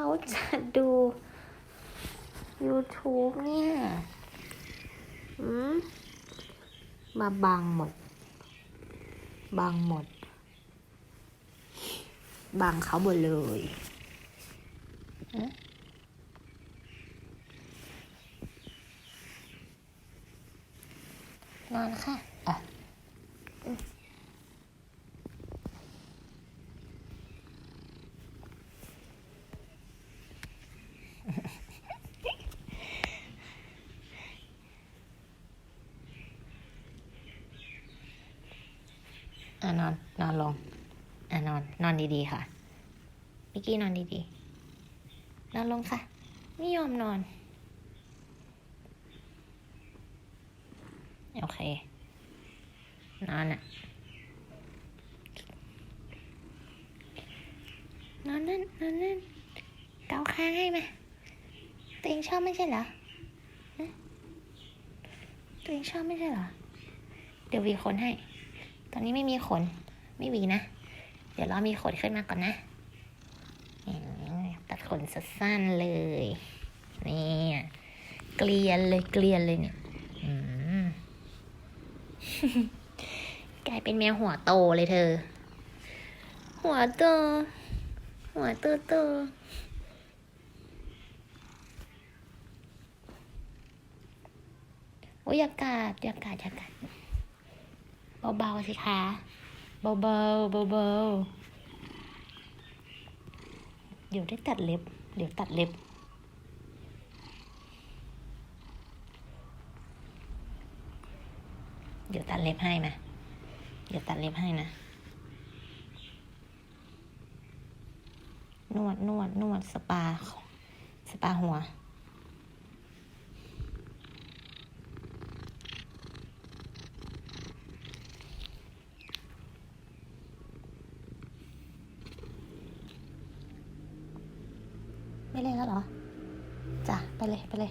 เขาจะดู YouTube เนี่ยมมาบังหมด บังหมด บังเขาหมดเลยนอนค่ะอะ อะนอน นอนลงอะนอน นอนดีๆค่ะ มิกกี้นอนดีๆ นอนลงค่ะ ไม่ยอมนอน โอเค นอนอะนอนนั่น นอนนั่น เกาค้างให้ไหมตัวเองชอบไม่ใช่เหรอตัวเองชอบไม่ใช่เหรอ เดี๋ยววีขนให้ อนนี้ไม่มีขน ไม่หวีนะ เดี๋ยวเรอมีขนขึ้นมาก่อนนะ ตัดขนสั้นเลย นี่เกลียนเลยเกลียนเลยเนี่ยกลายเป็นแมวหัวโตเลยเธอ หัวโต หัวโตโตโอ้ยอากาศอากาศอากาศ เบาๆสิคะเบาๆเบาๆเดี๋ยวได้ตัดเล็บ เดี๋ยวตัดเล็บ เดี๋ยวตัดเล็บให้มาเดี๋ยวตัดเล็บให้นะ นวดนวดนวดสปา สปาหัว ไม่เล่นแล้วเหรอ จ้ะ ไปเลย ไปเลย